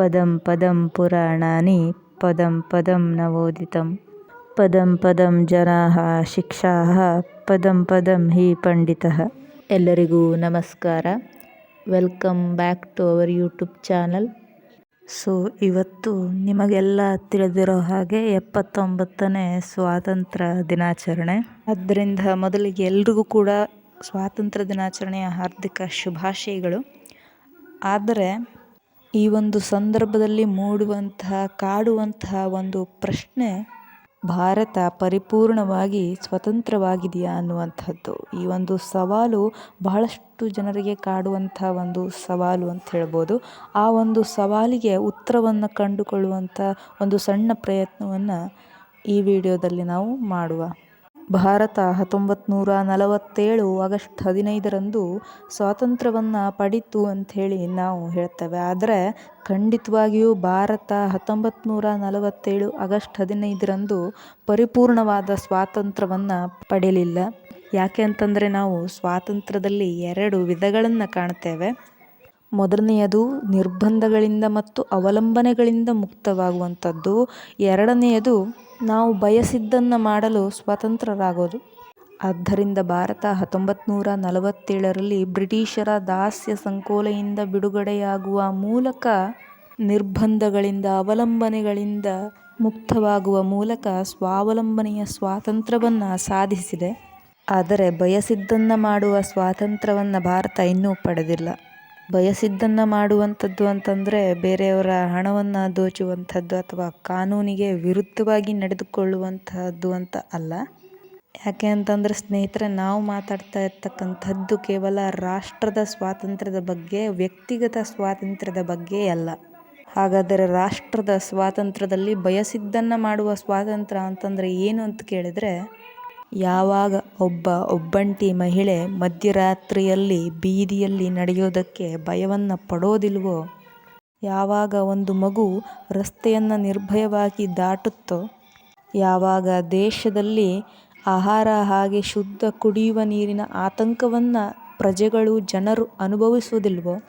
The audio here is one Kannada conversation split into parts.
ಪದಂ ಪದಂ ಪುರಾಣಾನಿ ಪದಂ ಪದಂ ನವೋದಿತಂ. ಪದಂ ಪದಂ ಜನಾಃ ಶಿಕ್ಷಾಃ ಪದಂ ಪದಂ ಹಿ ಪಂಡಿತಃ. ಎಲ್ಲರಿಗೂ ನಮಸ್ಕಾರ. Welcome back to our YouTube channel. So, ಇವತ್ತು ನಿಮಗೆಲ್ಲ ತಿಳಿದಿರೋ ಹಾಗೆ ಎಪ್ಪತ್ತೊಂಬತ್ತನೇ ಸ್ವಾತಂತ್ರ್ಯ ದಿನಾಚರಣೆ. ಆದ್ದರಿಂದ ಮೊದಲಿಗೆ ಎಲ್ರಿಗೂ ಕೂಡ ಸ್ವಾತಂತ್ರ್ಯ ದಿನಾಚರಣೆಯ ಹಾರ್ದಿಕ ಶುಭಾಶಯಗಳು. ಆದರೆ ಈ ಒಂದು ಸಂದರ್ಭದಲ್ಲಿ ಮೂಡುವಂತಹ, ಕಾಡುವಂತಹ ಒಂದು ಪ್ರಶ್ನೆ ಭಾರತ ಪರಿಪೂರ್ಣವಾಗಿ ಸ್ವತಂತ್ರವಾಗಿದೆಯಾ ಅನ್ನುವಂಥದ್ದು. ಈ ಒಂದು ಸವಾಲು ಬಹಳಷ್ಟು ಜನರಿಗೆ ಕಾಡುವಂಥ ಒಂದು ಸವಾಲು ಅಂತ ಹೇಳ್ಬೋದು. ಆ ಒಂದು ಸವಾಲಿಗೆ ಉತ್ತರವನ್ನು ಕಂಡುಕೊಳ್ಳುವಂಥ ಒಂದು ಸಣ್ಣ ಪ್ರಯತ್ನವನ್ನು ಈ ವಿಡಿಯೋದಲ್ಲಿ ನಾವು ಮಾಡುವ ಭಾರತ ಹತ್ತೊಂಬತ್ತು ನೂರ ನಲವತ್ತೇಳು ಆಗಸ್ಟ್ ಹದಿನೈದರಂದು ಸ್ವಾತಂತ್ರ್ಯವನ್ನು ಪಡೀತು ಅಂಥೇಳಿ ನಾವು ಹೇಳ್ತೇವೆ. ಆದರೆ ಖಂಡಿತವಾಗಿಯೂ ಭಾರತ ಹತ್ತೊಂಬತ್ತು ನೂರ ನಲವತ್ತೇಳು ಆಗಸ್ಟ್ ಹದಿನೈದರಂದು ಪರಿಪೂರ್ಣವಾದ ಸ್ವಾತಂತ್ರ್ಯವನ್ನು ಪಡೆಯಲಿಲ್ಲ ಯಾಕೆ ಅಂತಂದರೆ ನಾವು ಸ್ವಾತಂತ್ರ್ಯದಲ್ಲಿ ಎರಡು ವಿಧಗಳನ್ನು ಕಾಣ್ತೇವೆ. ಮೊದಲನೆಯದು ನಿರ್ಬಂಧಗಳಿಂದ ಮತ್ತು ಅವಲಂಬನೆಗಳಿಂದ ಮುಕ್ತವಾಗುವಂಥದ್ದು. ಎರಡನೆಯದು ನಾವು ಬಯಸಿದ್ದನ್ನು ಮಾಡಲು ಸ್ವತಂತ್ರರಾಗೋದು. ಆದ್ದರಿಂದ ಭಾರತ ಹತ್ತೊಂಬತ್ತು ನೂರ ನಲವತ್ತೇಳರಲ್ಲಿ ಬ್ರಿಟಿಷರ ದಾಸ್ಯ ಸಂಕೋಲೆಯಿಂದ ಬಿಡುಗಡೆಯಾಗುವ ಮೂಲಕ ನಿರ್ಬಂಧಗಳಿಂದ, ಅವಲಂಬನೆಗಳಿಂದ ಮುಕ್ತವಾಗುವ ಮೂಲಕ ಸ್ವಾವಲಂಬನೆಯ ಸ್ವಾತಂತ್ರ್ಯವನ್ನು ಸಾಧಿಸಿದೆ. ಆದರೆ ಬಯಸಿದ್ದನ್ನು ಮಾಡುವ ಸ್ವಾತಂತ್ರ್ಯವನ್ನು ಭಾರತ ಇನ್ನೂ ಪಡೆದಿಲ್ಲ. ಬಯಸಿದ್ದನ್ನು ಮಾಡುವಂಥದ್ದು ಅಂತಂದರೆ ಬೇರೆಯವರ ಹಣವನ್ನು ದೋಚುವಂಥದ್ದು ಅಥವಾ ಕಾನೂನಿಗೆ ವಿರುದ್ಧವಾಗಿ ನಡೆದುಕೊಳ್ಳುವಂಥದ್ದು ಅಂತ ಅಲ್ಲ. ಯಾಕೆ ಅಂತಂದರೆ ಸ್ನೇಹಿತರೆ, ನಾವು ಮಾತಾಡ್ತಾ ಇರ್ತಕ್ಕಂಥದ್ದು ಕೇವಲ ರಾಷ್ಟ್ರದ ಸ್ವಾತಂತ್ರ್ಯದ ಬಗ್ಗೆ, ವ್ಯಕ್ತಿಗತ ಸ್ವಾತಂತ್ರ್ಯದ ಬಗ್ಗೆ ಅಲ್ಲ. ಹಾಗಾದರೆ ರಾಷ್ಟ್ರದ ಸ್ವಾತಂತ್ರ್ಯದಲ್ಲಿ ಬಯಸಿದ್ದನ್ನು ಮಾಡುವ ಸ್ವಾತಂತ್ರ್ಯ ಅಂತಂದರೆ ಏನು ಅಂತ ಕೇಳಿದರೆ ಯಾವಾಗ ಒಬ್ಬ ಒಬ್ಬಂಟಿ ಮಹಿಳೆ ಮಧ್ಯರಾತ್ರಿಯಲ್ಲಿ ಬೀದಿಯಲ್ಲಿ ನಡೆಯೋದಕ್ಕೆ ಭಯವನ್ನು ಪಡೋದಿಲ್ವೋ? ಯಾವಾಗ ಒಂದು ಮಗು ರಸ್ತೆಯನ್ನು ನಿರ್ಭಯವಾಗಿ ದಾಟುತ್ತೋ? ಯಾವಾಗ ದೇಶದಲ್ಲಿ ಆಹಾರ ಹಾಗೆ ಶುದ್ಧ ಕುಡಿಯುವ ನೀರಿನ ಆತಂಕವನ್ನು ಪ್ರಜೆಗಳು ಜನರು ಅನುಭವಿಸುವುದಿಲ್ವೋ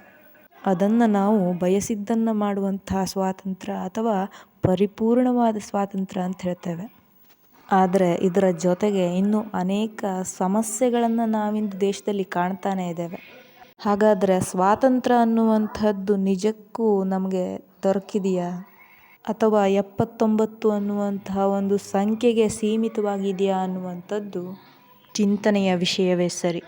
ಅದನ್ನು ನಾವು ಬಯಸಿದ್ದನ್ನು ಮಾಡುವಂತಹ ಸ್ವಾತಂತ್ರ್ಯ ಅಥವಾ ಪರಿಪೂರ್ಣವಾದ ಸ್ವಾತಂತ್ರ್ಯ ಅಂತ ಹೇಳ್ತೇವೆ. ಆದರೆ ಇದರ ಜೊತೆಗೆ ಇನ್ನೂ ಅನೇಕ ಸಮಸ್ಯೆಗಳನ್ನು ನಾವಿಂದು ದೇಶದಲ್ಲಿ ಕಾಣ್ತಾನೇ ಇದ್ದೇವೆ. ಹಾಗಾದರೆ ಸ್ವಾತಂತ್ರ್ಯ ಅನ್ನುವಂಥದ್ದು ನಿಜಕ್ಕೂ ನಮಗೆ ದೊರಕಿದೆಯಾ? ಅಥವಾ ಎಪ್ಪತ್ತೊಂಬತ್ತು ಅನ್ನುವಂತಹ ಒಂದು ಸಂಖ್ಯೆಗೆ ಸೀಮಿತವಾಗಿದೆಯಾ ಅನ್ನುವಂಥದ್ದು ಚಿಂತನೆಯ ವಿಷಯವೇ ಸರಿ.